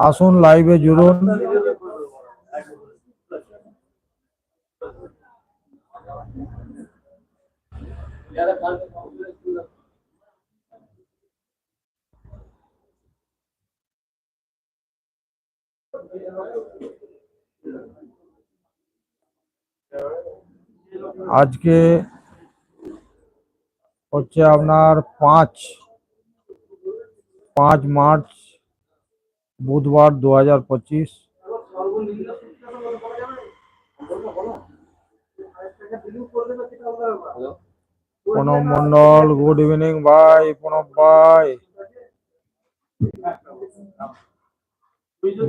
আসুন লাইভে জুড়ুন আজকে হচ্ছে আপনার পাঁচ পাঁচ মার্চ, বুধবার দু হাজার পঁচিশ। প্রণব মন্ডল গুড ইভিনিং, ভাই, প্রণব ভাই।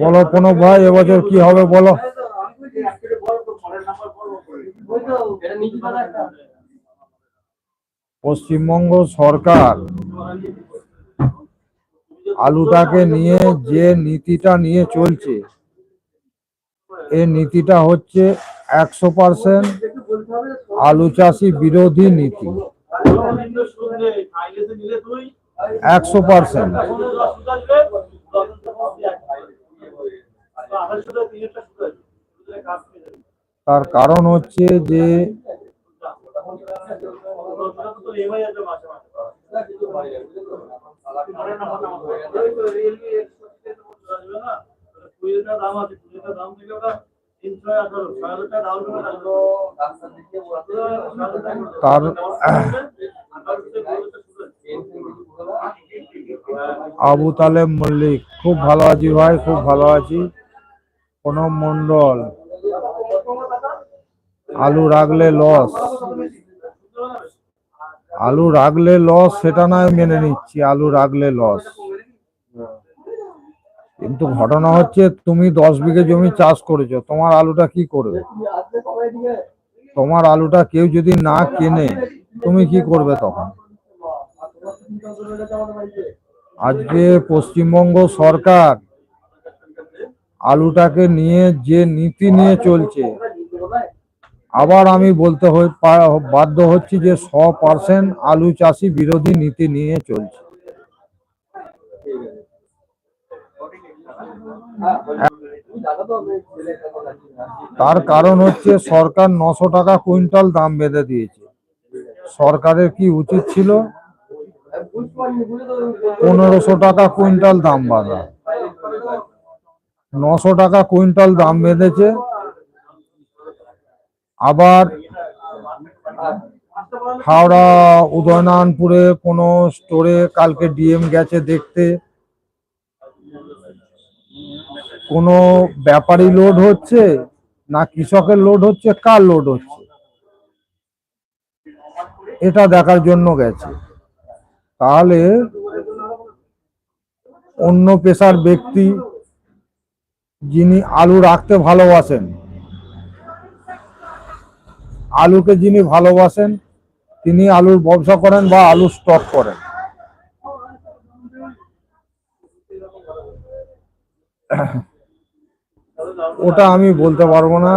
বলো প্রণব ভাই, এবছর কি হবে বলো। পশ্চিমবঙ্গ সরকার আলুটাকে নিয়ে যে নীতিটা নিয়ে চলছে এই নীতিটা হচ্ছে একশো পার্সেন্ট আলু চাষি বিরোধী নীতি। একশো পার্সেন্ট। তার কারণ হচ্ছে যে তার আবু তালেব মল্লিক খুব ভালো আছি ভাই খুব ভালো আছি। প্রণব মন্ডল আলু রাখলে লস আলু রাখলে লস সেটা নয় মেনে নিচ্ছি আলু রাখলে লস কিন্তু ঘটনা হচ্ছে তুমি দশ বিঘে জমি চাষ করেছ, তোমার আলুটা কি করবে? তোমার আলুটা কেউ যদি না কেনে, তুমি কি করবে তখন? আজকে পশ্চিমবঙ্গ সরকার আলুটাকে নিয়ে যে নীতি নিয়ে চলছে, আবার আমি বলতে বাধ্য হচ্ছি যে শ পার্সেন্ট আলু চাষি বিরোধী নীতি নিয়ে চলছে। তার কারণ হচ্ছে সরকার নশো টাকা কুইন্টাল দাম বেঁধে দিয়েছে। সরকারের কি উচিত ছিল? পনেরোশো টাকা কুইন্টাল দাম বাঁধা। নশো টাকা কুইন্টাল দাম বেঁধেছে। আবার হাওড়া উদয়নারায়ণপুরে কোনো স্টোরে কালকে ডিএম গেছে দেখতে। কোনো ব্যাপারী লোড হচ্ছে, না কৃষকের লোড হচ্ছে, কার লোড হচ্ছে? এটা দেখার জন্য গেছে। তাহলে অন্য পেশার ব্যক্তি যিনি আলু রাখতে ভালোবাসেন, আলুকে যিনি ভালোবাসেন, তিনি আলুর ব্যবসা করেন বা আলু স্টক করেন। ওটা আমি বলতে পারব না।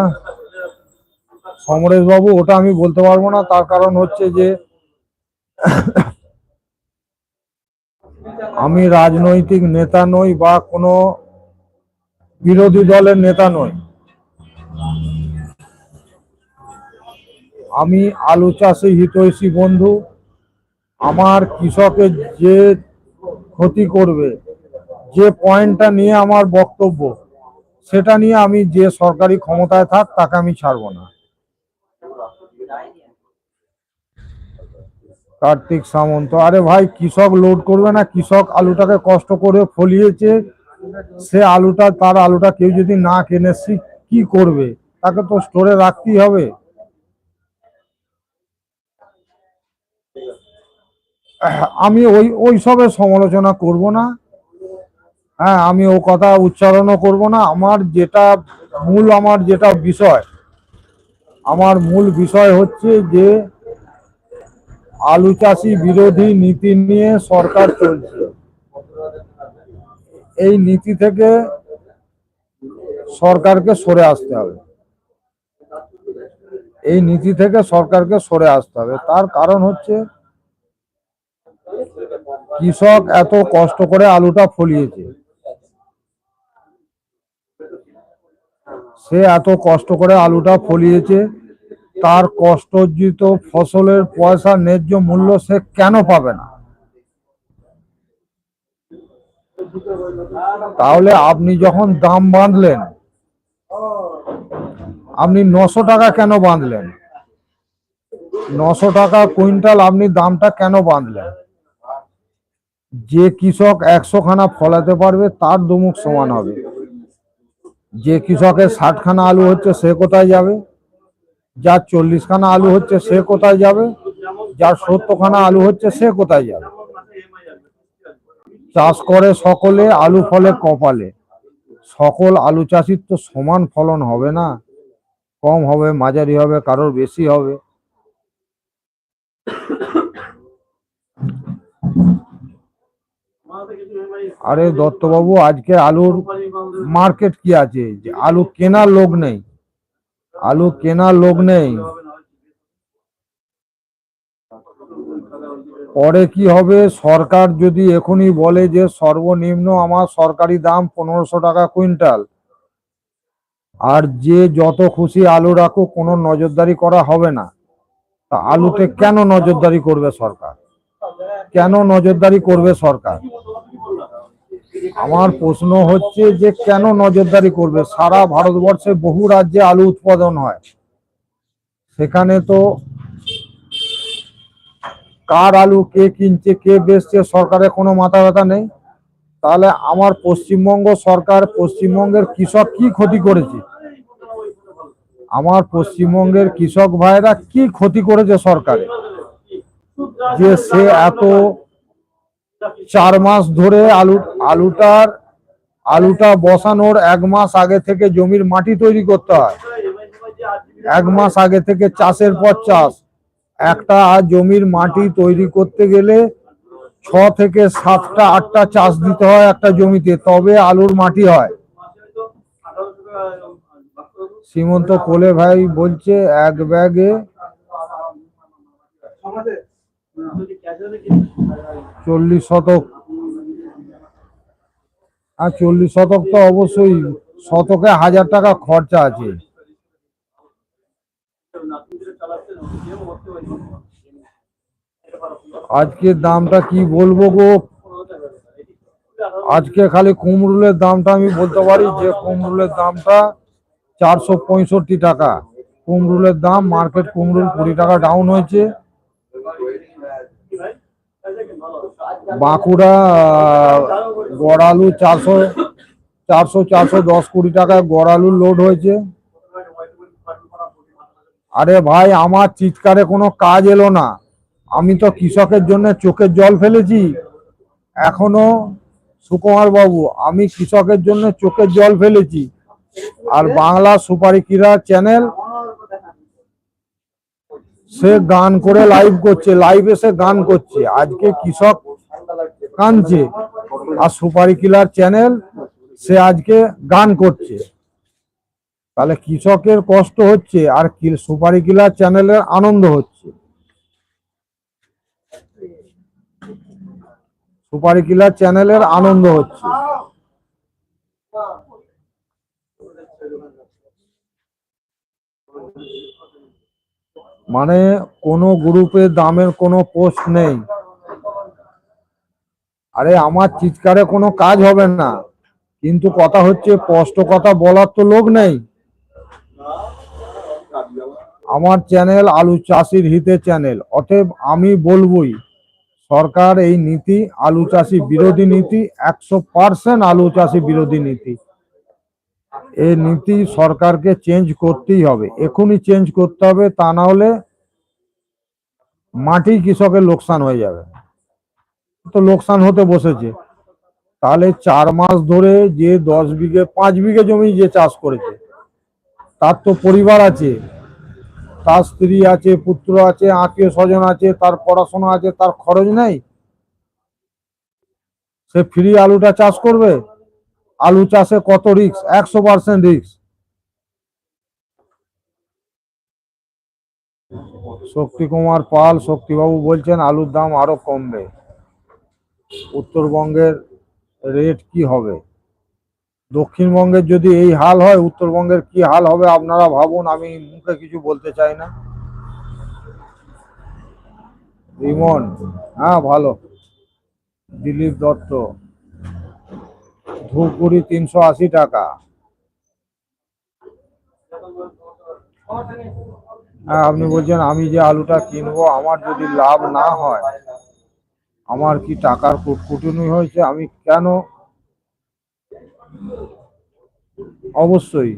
সমরেশ বাবু, ওটা আমি বলতে পারব না। তার কারণ হচ্ছে যে, আমি রাজনৈতিক নেতা নই বা কোনো বিরোধী দলের নেতা নই। আমি আলু চাষে হিতৈষী বন্ধু। আমার কৃষকের যে ক্ষতি করবে, যে পয়েন্টটা নিয়ে আমার বক্তব্য সেটা নিয়ে আমি যে সরকারি ক্ষমতায় থাক, তাকে আমি ছাড়বো না। কার্তিক সামন্ত, আরে ভাই, কৃষক লোড করবে না, কৃষক আলুটাকে কষ্ট করে ফলিয়েছে। সে আলুটা, তার আলুটা কেউ যদি না কেনে, সে কি করবে? তাকে তো স্টোরে রাখতেই হবে। আমি ওই ওই সবের সমালোচনা করব না। হ্যাঁ আমি ও কথা উচ্চারণও করব না। আমার যেটা মূল, আমার যেটা বিষয়, আমার মূল বিষয় হচ্ছে যে আলু চাষি বিরোধী নীতি নিয়ে সরকার চলছে। এই নীতি থেকে সরকারকে সরে আসতে হবে। এই নীতি থেকে সরকারকে সরে আসতে হবে। তার কারণ হচ্ছে কৃষক এত কষ্ট করে আলুটা ফলিয়েছে। সে এত কষ্ট করে আলুটা ফলিয়েছে, তার কষ্টর্জিত ফসলের পয়সা ন্যায্য মূল্য সে কেন পাবে না? তাহলে আপনি যখন দাম বাঁধলেন, আপনি নশো টাকা কেন বাঁধলেন? নশো টাকা কুইন্টাল আপনি দামটা কেন বাঁধলেন? যে কৃষক একশো খানা ফলাতে পারবে, তার দুমুখ সমান হবে। যে কৃষকের ষাটখানা আলু হচ্ছে সে কোথায় যাবে? যার চল্লিশখানা আলু হচ্ছে সে কোথায় যাবে? যার সত্তর খানা আলু হচ্ছে সে কোথায় যাবে? চাষ করে সকলে, আলু ফলে কপালে। সকল আলু চাষির তো সমান ফলন হবে না। কম হবে, মাঝারি হবে, কারোর বেশি হবে। আরে দত্তবাবু, আজকে আলুর মার্কেট কি আছে? আলু কেনার লোক নেই। আলু কেনার লোক নেই। পরে কি হবে? সরকার যদি এখনই বলে যে সর্বনিম্ন আমার সরকারি দাম পনেরোশো টাকা কুইন্টাল, আর যে যত খুশি আলু রাখুক, কোনো নজরদারি করা হবে না। তা আলুতে কেন নজরদারি করবে সরকার? কেন নজরদারি করবে সরকার? আমার প্রশ্ন হচ্ছে যে কেন নজরদারি করবে? সারা ভারতবর্ষে বহু রাজ্যে আলু উৎপাদন হয়। সেখানে তো কার আলু কে কিনছে, কে বেচছে, সরকারের কোনো মাথা ব্যথা নেই। তাহলে আমার পশ্চিমবঙ্গ সরকার পশ্চিমবঙ্গের কৃষক কি ক্ষতি করেছে? আমার পশ্চিমবঙ্গের কৃষক ভাইরা কি ক্ষতি করেছে সরকারে? যে সে এত চার মাস ধরে আলু আলুটার আলুটা বসানোর এক মাস আগে থেকে জমির মাটি তৈরি করতে হয়। এক মাস আগে থেকে চাষের পর চাষ। একটা জমির মাটি তৈরি করতে গেলে ছ থেকে সাতটা, আটটা চাষ দিতে হয় একটা জমিতে, তবে আলুর মাটি হয়। সীমন্ত কোলে ভাই বলছে, এক ব্যাগে চল্লিশ শতক। আর চল্লিশ শতক তো অবশ্যই শতকে হাজার টাকা খরচা আছে। আজকে দামটা কি বলব গো? আজকে খালি কুমরুলের দামটা আমি বলতে পারি যে কুমরুলের দামটা চারশো পঁয়ষট্টি টাকা। কুমরুলের দাম, মার্কেট কুমরুল কুড়ি টাকা ডাউন হয়েছে। বাঁকুড়া আহ, গড় আলু চারশো চারশো চারশো দশ কুড়ি টাকায় গড় আলুর লোড হয়েছে। আরে ভাই আমার চিৎকারে কোনো কাজ এলো না। আমি তো কৃষকের জন্য চোখের জল ফেলেছি। এখনও সুকুমার বাবু আমি কৃষকের জন্য চোখের জল ফেলেছি। আর বাংলা সুপারি ক্রীড়া চ্যানেল সে গান করে লাইভ করছে লাইভ এসে গান করছে। আজকে কৃষক কানছে আর সুপারি কিলার চ্যানেল সে আজকে গান করছে। তাহলে কৃষকের কষ্ট হচ্ছে আর সুপারি কিলার চ্যানেলের আনন্দ হচ্ছে। সুপারি কিলার চ্যানেলের আনন্দ হচ্ছে। মানে কোনো গ্রুপে দামের কোনো পোস্ট নেই। আরে আমার চিৎকারে কোনো কাজ হবে না। কিন্তু কথা হচ্ছে স্পষ্ট কথা বলার তো লোক নেই। আমার চ্যানেল আলু চাষির হিতে চ্যানেল অতএব আমি বলবই, সরকার এই নীতি, আলু চাষি বিরোধী নীতি, একশো পার্সেন্ট আলু চাষি বিরোধী নীতি। এই নীতি সরকারকে চেঞ্জ করতেই হবে। এখনই চেঞ্জ করতে হবে, তা না হলে মাটি কৃষকের লোকসান হয়ে যাবে। তো লোকসান হতে বসেছে। তাহলে চার মাস ধরে যে দশ বিঘে, পাঁচ বিঘে জমি যে চাষ করেছে, তার তো পরিবার আছে। তার স্ত্রী আছে, পুত্র আছে, আত্মীয় স্বজন আছে, তার পড়াশোনা আছে, তার খরচ নেই। সে ফ্রি আলুটা চাষ করবে? আলু চাষে কত রিক্স একশো পার্সেন্ট রিক্স শক্তি কুমার পাল, শক্তিবাবু বলছেন, আলুর দাম আরও কমবে। উত্তরবঙ্গের রেট কি হবে? দক্ষিণবঙ্গের যদি এই হাল হয়, উত্তরবঙ্গের কি হাল হবে আপনারা ভাবুন, আমি মুখে কিছু বলতে চাই না। রিমন হ্যাঁ ভালো। দিলীপ দত্ত ধূপগুড়ি তিনশো আশি টাকা। হ্যাঁ আপনি বলছেন, আমি যে আলুটা কিনবো, আমার যদি লাভ না হয়, আমার কি টাকার কুটকুটুনি হয়েছে? আমি কেন? অবশ্যই,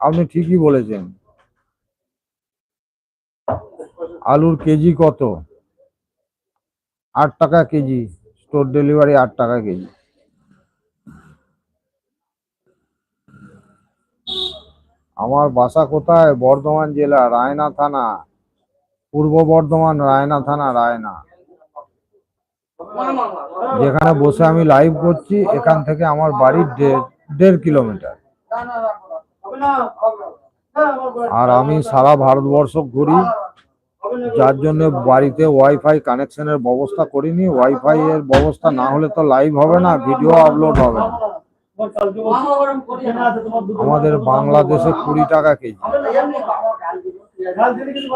আপনি ঠিকই বলেছেন। আলুর কেজি কত? আট টাকা কেজি, স্টোর ডেলিভারি আট টাকা কেজি। আমার বাসা কোথায়? বর্ধমান জেলা, রায়না থানা। পূর্ব বর্ধমান, রায়না থানা, রায়না। যেখানে বসে আমি লাইভ করছি, এখান থেকে আমার বাড়ি দেড় দেড় কিলোমিটার আর আমি সারা ভারতবর্ষ ঘুরি, যার জন্য বাড়িতে ওয়াইফাই কানেকশনের ব্যবস্থা করিনি। ওয়াইফাই এর ব্যবস্থা না হলে তো লাইভ হবে না ভিডিও আপলোড হবে না। আমাদের বাংলাদেশে কুড়ি টাকা কেজি।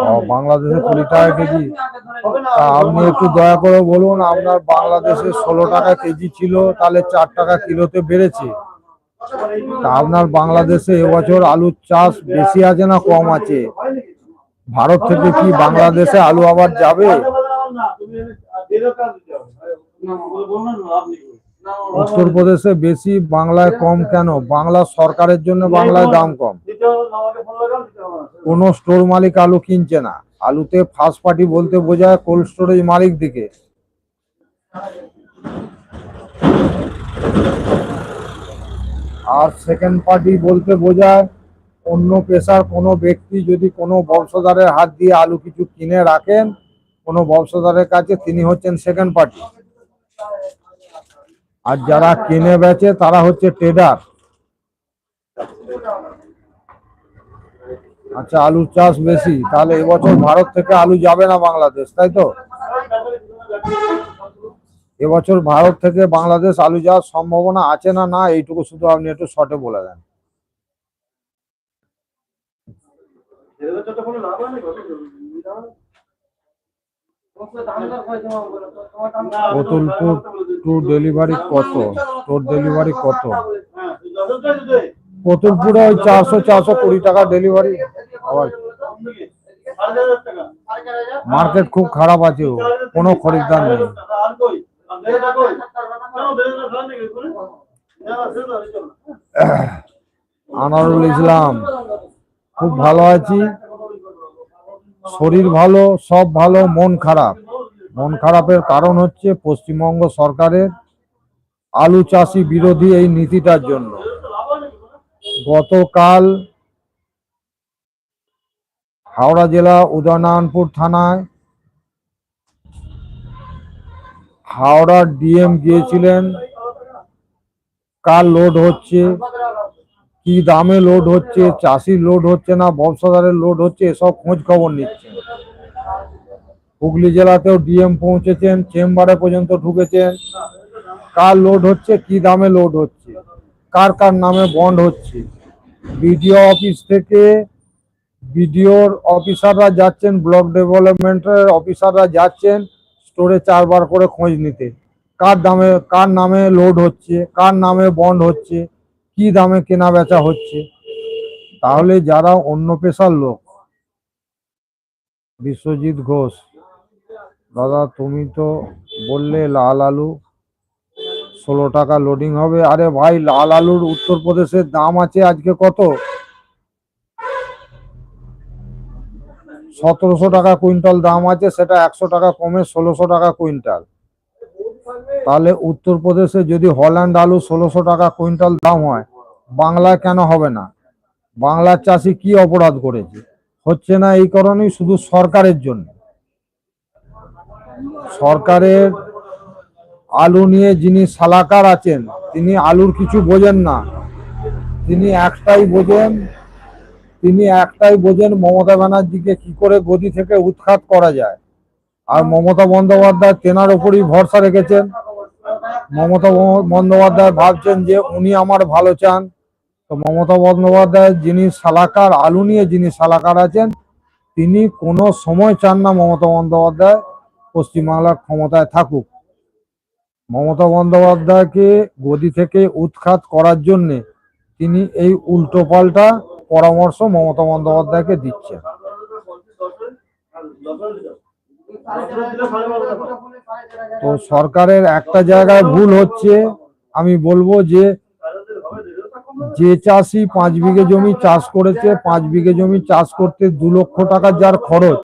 ও, বাংলাদেশে কুড়ি টাকা কেজি। তা আপনি একটু দয়া করে বলুন আপনার বাংলাদেশে ষোলো টাকা কেজি ছিল তাহলে চার টাকা কিলোতে বেড়েছে। তা আপনার বাংলাদেশে এবছর আলুর চাষ বেশি আছে না কম আছে? ভারত থেকে কি বাংলাদেশে আলু আবার যাবে? উত্তরপ্রদেশে বেশি বাংলায় কম কেন? বাংলা সরকারের জন্য বাংলায় দাম কম। কোনো স্টোর মালিক আলু কিনছে না। আলুতে ফার্স্ট পার্টি বলতে বোঝায় কোল্ড স্টোরেজ মালিক দিকে। আর সেকেন্ড পার্টি বলতে বোঝায় অন্য পেশার কোনো ব্যক্তি যদি কোনো ব্যবসাদারের হাত দিয়ে আলু কিছু কিনে রাখেন, কোনো ব্যবসাদারের কাছে তিনি হচ্ছেন সেকেন্ড পার্টি আর যারা কিনে বেচে, তারা হচ্ছে ট্রেডার আচ্ছা আলুর চাষ বেশি, তাহলে এবছর ভারত থেকে আলু যাবে না বাংলাদেশ, তাই তো? এবছর ভারত থেকে বাংলাদেশ আলু যাওয়ার সম্ভাবনা আছে না না, এইটুকু শুধু আপনি একটু শর্টে বলে দেন। কতুলপুর টু ডেলিভারি কত? তোর ডেলিভারি কত? কতুলপুরে ওই চারশো চারশো কুড়ি টাকা ডেলিভারি আবার মার্কেট খুব খারাপ আছে কোনো খরিদ্দার নেই। আনারুল ইসলাম, খুব ভালো আছি। শরীর ভালো, সব ভালো, মন খারাপ। মন খারাপের কারণ হচ্ছে পশ্চিমবঙ্গ সরকারের আলু চাষি বিরোধী এই নীতিটার জন্য। গতকাল হাওড়া জেলা উদয়নারায়ণপুর থানায় হাওড়ার ডিএম গিয়েছিলেন, কার লোড হচ্ছে? কি দামে লোড হচ্ছে, চাষির লোড হচ্ছে না, ব্যবসাদারের লোড হচ্ছে, এসব খোঁজ খবর নিচ্ছেন হুগলি জেলাতেও ডিএম পৌঁছেছেন, চেম্বারে পর্যন্ত ঢুকেছেন। কার লোড হচ্ছে, কি দামে লোড হচ্ছে, কার কার নামে বন্ড হচ্ছে। বিডিও অফিস থেকে বিডিওর অফিসাররা যাচ্ছেন ব্লক ডেভেলপমেন্টের অফিসাররা যাচ্ছেন স্টোরে চারবার করে খোঁজ নিতে। কার দামে, কার নামে লোড হচ্ছে, কার নামে বন্ড হচ্ছে কি দামে কেনা বেচা হচ্ছে? তাহলে যারা অন্য পেশার লোক, বিশ্বজিৎ ঘোষ, দাদা তুমি তো বললে লাল আলু ষোলো টাকা লোডিং হবে। আরে ভাই, লাল আলুর উত্তরপ্রদেশের দাম আছে আজকে কত? সতেরোশো টাকা কুইন্টাল দাম আছে, সেটা একশো টাকা কমে ষোলোশো টাকা কুইন্টাল। তাহলে উত্তরপ্রদেশে যদি হল্যান্ড আলু ষোলোশো টাকা কুইন্টাল দাম হয়, বাংলায় কেন হবে না? বাংলার চাষি কি অপরাধ করেছে? হচ্ছে না এই কারণেই শুধু সরকারের জন্য। সরকারের আলু নিয়ে যিনি সালাকার আছেন, তিনি আলুর কিছু বোঝেন না। তিনি একটাই বোঝেন, তিনি একটাই বোঝেন মমতা ব্যানার্জিকে কি করে গদি থেকে উৎখাত করা যায়। আর মমতা বন্দ্যোপাধ্যায় তেনার উপরই ভরসা রেখেছেন। মমতা বন্দ্যোপাধ্যায় ভাবছেন যে উনি আমার ভালো চান। তো মমতা বন্দ্যোপাধ্যায় যিনি সালাকার, আলু নিয়ে যিনি সালাকার আছেন, তিনি কোনো সময় চান না মমতা বন্দ্যোপাধ্যায় পশ্চিমবাংলার ক্ষমতায় থাকুক। মমতা বন্দ্যোপাধ্যায়কে গদি থেকে উৎখাত করার জন্যে তিনি এই উল্টোপাল্টা পরামর্শ মমতা বন্দ্যোপাধ্যায়কে দিচ্ছেন। তো সরকারের একটা জায়গায় ভুল হচ্ছে। আমি বলব যে যে চাষি পাঁচ বিঘে জমি চাষ করেছে, পাঁচ বিঘে জমি চাষ করতে দু লক্ষ টাকা যার খরচ।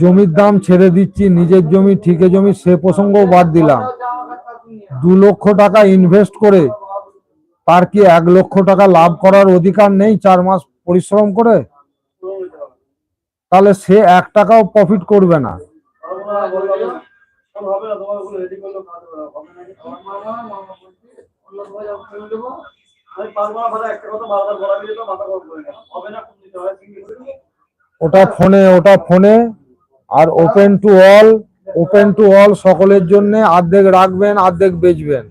জমির দাম ছেড়ে দিচ্ছি, নিজের জমি, ঠিকে জমি, সে প্রসঙ্গও বাদ দিলাম। দু লক্ষ টাকা ইনভেস্ট করে তার কি এক লক্ষ টাকা লাভ করার অধিকার নেই চার মাস পরিশ্রম করে? তাহলে সে এক টাকাও প্রফিট করবে না। ওটা ফোনে ওটা ফোনে, আর open to all open to all সকলের জন্য অর্ধেক রাখবেন অর্ধেক বেচবেন।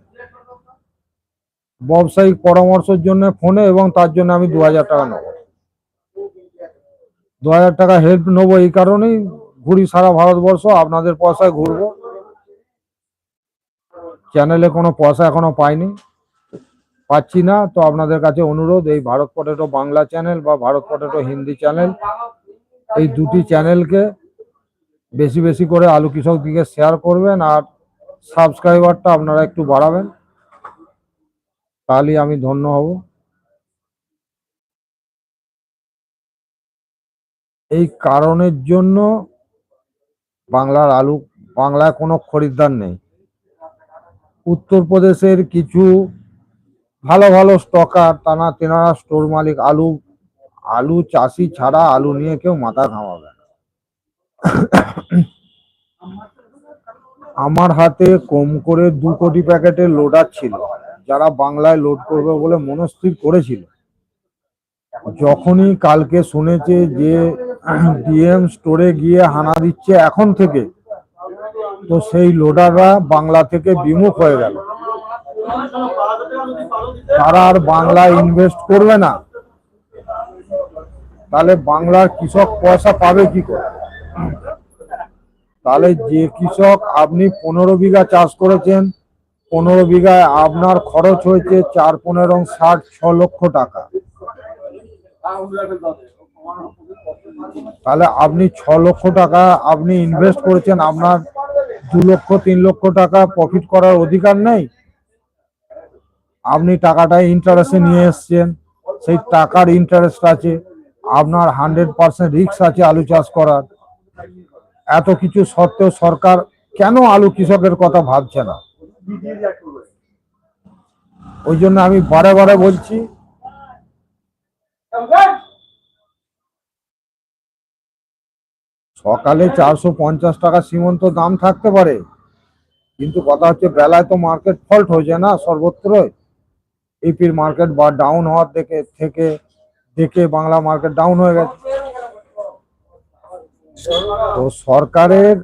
ব্যবসায়িক পরামর্শের জন্য ফোনে এবং তার জন্য আমি দু হাজার টাকা নেব। দু হাজার টাকা হেল্প নেব এই কারণেই ঘুরি সারা ভারতবর্ষ, আপনাদের পয়সায় ঘুরবো। চ্যানেলে কোনো পয়সা এখনও পাইনি। পাচ্ছি না, তো আপনাদের কাছে অনুরোধ, এই ভারত পটেটো বাংলা চ্যানেল বা ভারত পটেটো হিন্দি চ্যানেল এই দুটি চ্যানেলকে বেশি বেশি করে আলু কৃষক দিকে শেয়ার করবেন আর সাবস্ক্রাইবারটা আপনারা একটু বাড়াবেন। তাহলেই আমি ধন্য হব। এই কারণের জন্য বাংলার আলু, বাংলায় কোনো খরিদ্দার নেই। উত্তরপ্রদেশের কিছু ভালো ভালো স্টকার তারা তেনারা স্টোর মালিক, আলু আলু চাষি ছাড়া আলু নিয়ে কেউ মাথা ঘামাবে না। আমার হাতে কম করে দু কোটি প্যাকেটের লোডার ছিল, যারা বাংলায় লোড করবে বলে মনস্থির করেছিল। যখনই কালকে শুনেছে যে ডিএম স্টোরে গিয়ে হানা দিচ্ছে এখন থেকে। তো সেই লোডাররা বাংলা থেকে বিমুখ হয়ে গেল। তারা আর বাংলা ইনভেস্ট করবে না। তাহলে বাংলার কৃষক পয়সা পাবে কি করে? তাহলে যে কৃষক আপনি পনেরো বিঘা চাষ করেছেন, পনেরো বিঘায় আপনার খরচ হয়েছে চার, পনেরো, ষাট, ছ লক্ষ টাকা। তাহলে আপনি ছ লক্ষ টাকা আপনি ইনভেস্ট করেছেন, আপনার দু লক্ষ, তিন লক্ষ টাকা প্রফিট করার অধিকার নেই? আপনি টাকাটা ইন্টারেস্টে নিয়ে এসছেন, সেই টাকার ইন্টারেস্ট আছে, আপনার হান্ড্রেড পার্সেন্ট রিক্স আছে আলু চাষ করার। এত কিছু সত্ত্বেও সরকার কেন আলু কৃষকের কথা ভাবছে না? ওই জন্য আমি বারে বারে বলছি সকালে চারশো পঞ্চাশ টাকা সীমন্ত দাম থাকতে পারে। কিন্তু কথা হচ্ছে, বেলায় তো মার্কেট ফল্ট হয়েছে না সর্বত্রই। এপির মার্কেট বা ডাউন হওয়ার থেকে থেকে দেখে বাংলা মার্কেট ডাউন হয়ে গেছে। তো সরকারের,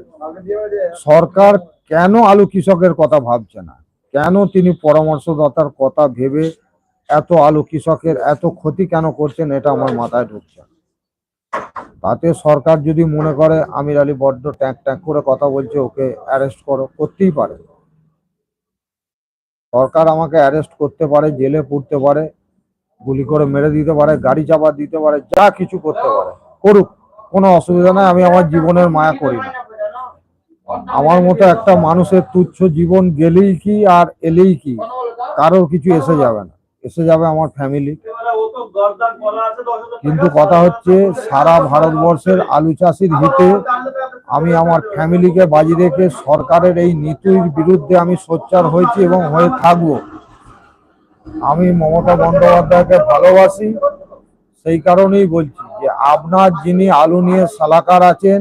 সরকার কেন আলু কৃষকের কথা ভাবছে না? কেন তিনি পরামর্শদাতার কথা ভেবে এত আলু কৃষকের এত ক্ষতি কেন করছেন, এটা আমার মাথায় ঢুকছে। তাতে সরকার যদি মনে করে, আমির আলী বড্ড ট্যাঁক ট্যাঁক করে কথা বলছে, ওকে অ্যারেস্ট করো, করতেই পারে। সরকার আমাকে অ্যারেস্ট করতে পারে, জেলে পুড়তে পারে, গুলি করে মেরে দিতে পারে, গাড়ি চাপা দিতে পারে, যা কিছু করতে পারে, করুক, কোনো অসুবিধা নাই, আমি আমার জীবনের মায়া করি না। আমার মতো একটা মানুষের তুচ্ছ জীবন গেলেই কি আর এলেই কি? কারোর কিছু এসে যাবে না। এসে যাবে আমার ফ্যামিলি কিন্তু কথা হচ্ছে সারা ভারতবর্ষের আলু চাষির হিতে আমি আমার ফ্যামিলিকে বাজি রেখে সরকারের এই নীতির বিরুদ্ধে আমি সোচ্চার হয়েছি এবং হয়ে থাকব। আমি মমতা বন্দ্যোপাধ্যায়কে ভালোবাসি সেই কারণেই বলছি যে আপনার যিনি আলু নিয়ে সালাকার আছেন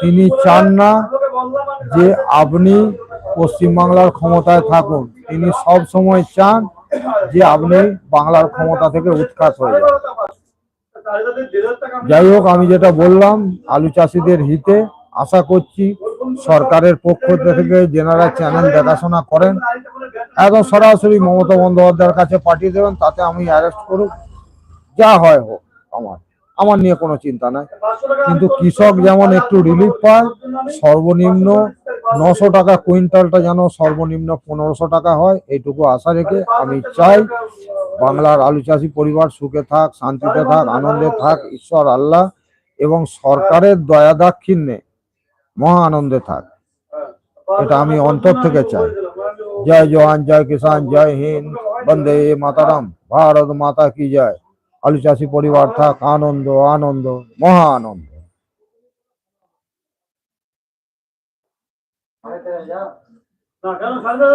তিনি চান না যে আপনি পশ্চিমবাংলার ক্ষমতায় থাকুন। তিনি সব সময় চান যে আপনি বাংলার ক্ষমতা থেকে উৎখাত হয়ে যান। যাই হোক, আমি যেটা বললাম, আলু চাষিদের হিতে আশা করছি সরকারের পক্ষ থেকে যেনারা চ্যানেল দেখাশোনা করেন, একদম সরাসরি মমতা বন্দ্যোপাধ্যায়ের কাছে পাঠিয়ে দেবেন, তাতে আমি অ্যারেস্ট করুক। যা হয় হোক, আমার আমার নিয়ে কোনো চিন্তা নাই। কিন্তু কৃষক যেমন একটু রিলিফ পায়, সর্বনিম্ন নশো টাকা কুইন্টালটা যেন সর্বনিম্ন পনেরোশো টাকা হয়, এইটুকু আশা রেখে আমি চাই বাংলার আলু চাষি পরিবার সুখে থাক, শান্তিতে থাক, আনন্দে থাক, ঈশ্বর আল্লাহ এবং সরকারের দয়া দাক্ষিণ্যে মহা আনন্দে থাক। এটা আমি অন্তর থেকে চাই। জয় জওয়ান, জয় কিষান জয় হিন্দ, বন্দে মাতারাম, ভারত মাতা কি জয়। আলু চাষি পরিবার থাক, আনন্দ আনন্দ, মহা আনন্দ। না কেন সাড়ে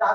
চার